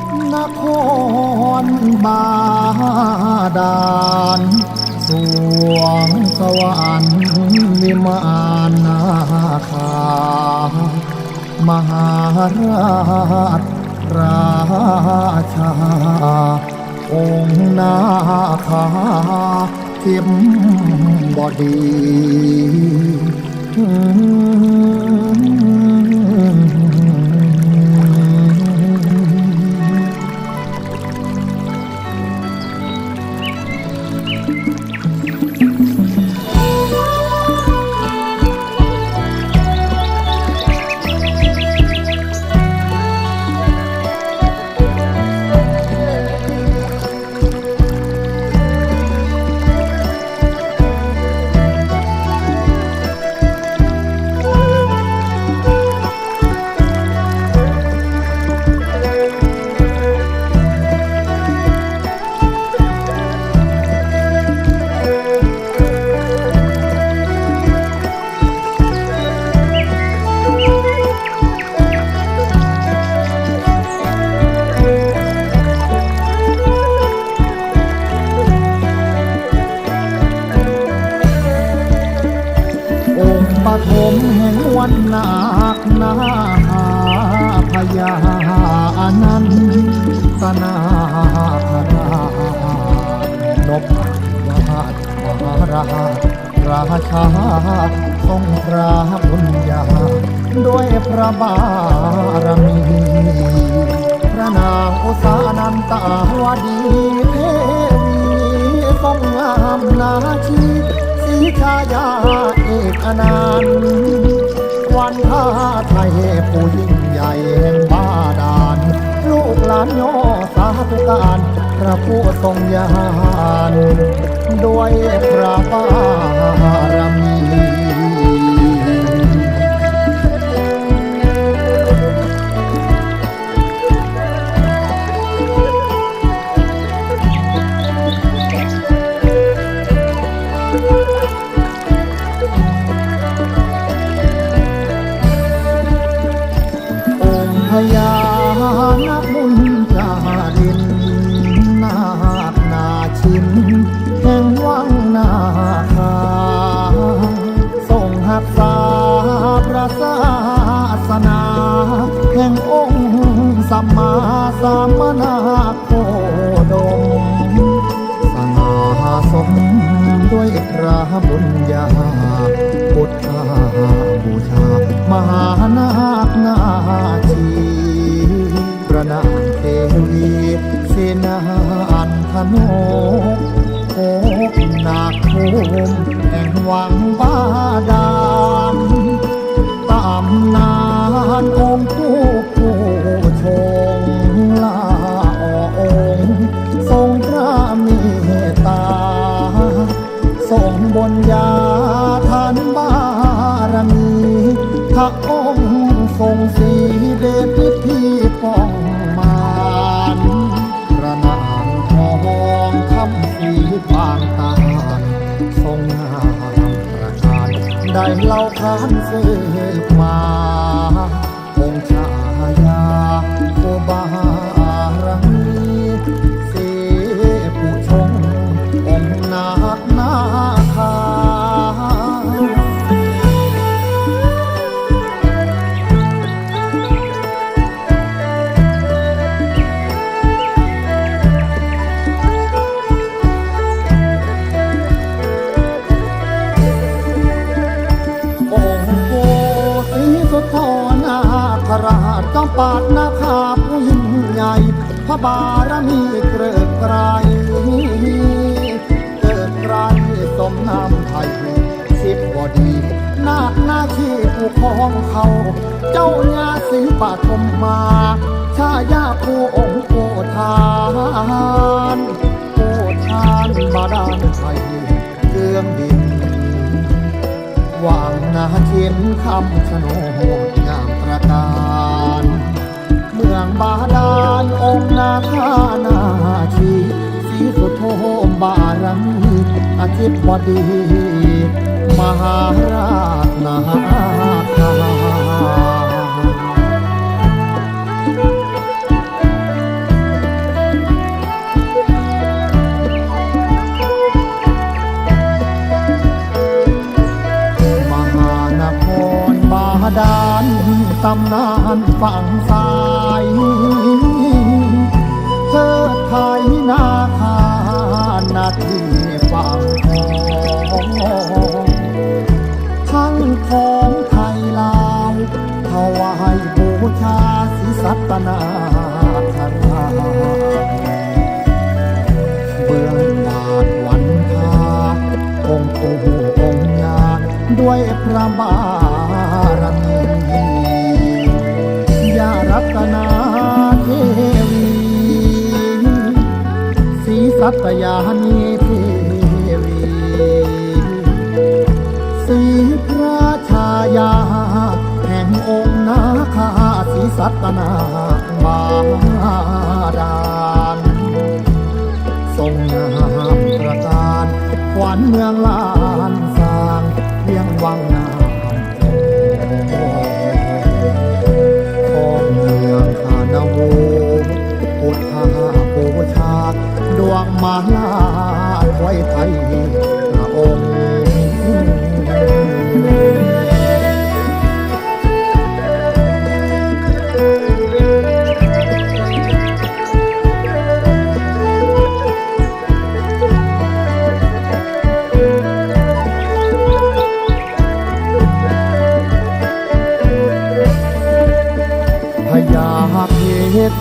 บนครบาดาลสวงสวรรค์วิมานนาคามหาราชราชา องค์นาคาเข็มบอดี พญาอนันตนาคราชนพวาดมหาราราชาทรงพระบุญญาด้วยพระบารมีพระนางอุสานันตาวดีเทวีทรงงามนาชีสีชายาเอกอนันต์วันท่าไทยผู้ยิ่ง แห่งบาดาน ลูกหลานย่อสาธุการพระผู้ทรงยาน ด้วยพระบารมี กษาพระศาสนา แห่งองค์สัมมาสัมมนาโคดมสง่าสมด้วยพระบุญญาพุทธาบูชามหานาคนาชีประนาเทวีเสนาอันธนกโคนาคภูมิแห่งวังบาดา ระองค์ทรงสีเดชพิธีป้องมารพระนามทองคำสีบางตาทรงงามประการได้เล่าขานเสืบมาองค์ชายาโอบารมีเสผู้ชงองค์นาคนา ปาดนาคาผู้ยิ่งใหญ่พระบารมีเกริกไกรเกิดไกรสมนามไทยสิบบดี นาคนาคีผู้คองเขา เจ้าญาสีปฐมมาชายาผู้องค์โพธานโพธานบาดาลไทยเกลืองดินวางนาเขียนคำชะโนดงามตระการางบาดาลองค์นาคานาชีสีสุโธมบารมีอาทิตย์บดี มหาราชนาคา ตำนานฝั่งสายเธอไทยนาคานาที่ฝั่งของทั้งของไทยลาวถวายบูชาศิสัตนา รีสัตยานีเทวีศรีพระชายา แห่งองค์นาคาศรีสัตนาบาดานทรงงามประการขวัญเมืองลา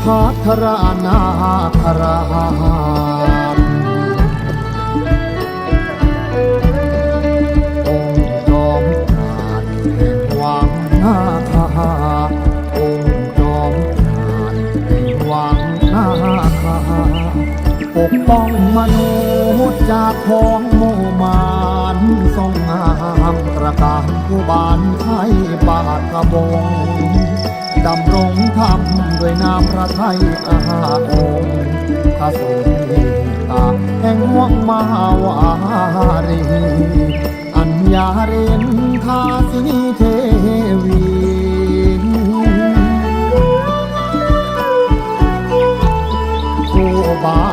พศพัทรานาคราชองค์จอมราชแห่งวังนาคาองค์จอมราชแห่งวังนาคาปกป้องมนุษย์จากพ้องโมมานทรงงามประการผู้บานไทยบาทกระบง ดำรงธรรมด้วยนามพระไทยอาองค์พระทรงเมตตาแห่งวังมหาวารีอัญญาเรนทาสีเทวีผู้บา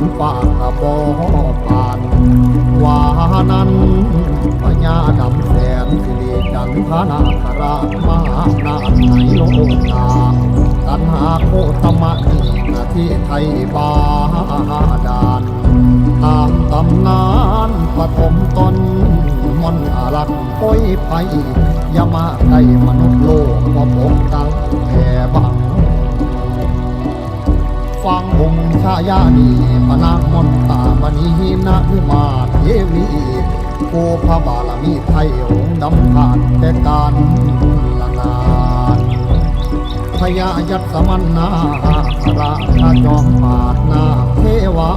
นฟ้ากระบอปานวานั้นพญาดำแสนสิริจันทนาคราชมานาไหนโลกาตันหาโคตมะนีนาที่ไทยบาดาลตามตำนานปฐมตนมนอารักโอยภัยามาใกล้มนุษย์โลกว่าผมตังแผ่บัง ฟังองค์ชายานีปนางมนตามณีนานุมาเทวีผู้พระบารมีไทยองค์ดำขาดแต่การละนานพญายัตสมันนาคราชาจอมปาดนาเทวา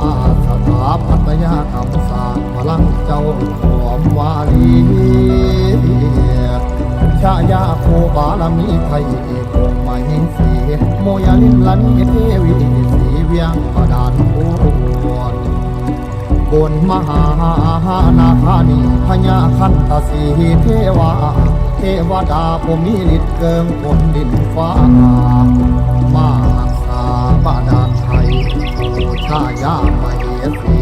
สถาปัตยากรรมศาสตร์พลังเจ้าหอมวาลีชายาโคบาลมีไทยเอกองค์มาหิงสีโมยาลินลันเทวี เวียงประดานโอนบนมหานาคานีพญาคันตสีเทวา เทวดาผู้มีฤทธิ์เกิงบนดินฟ้า มารักษาบาดาลไทยผู้ชายามาเหสี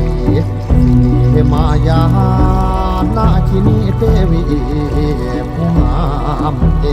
สิมายานาชินีเทวีผู้งามเอ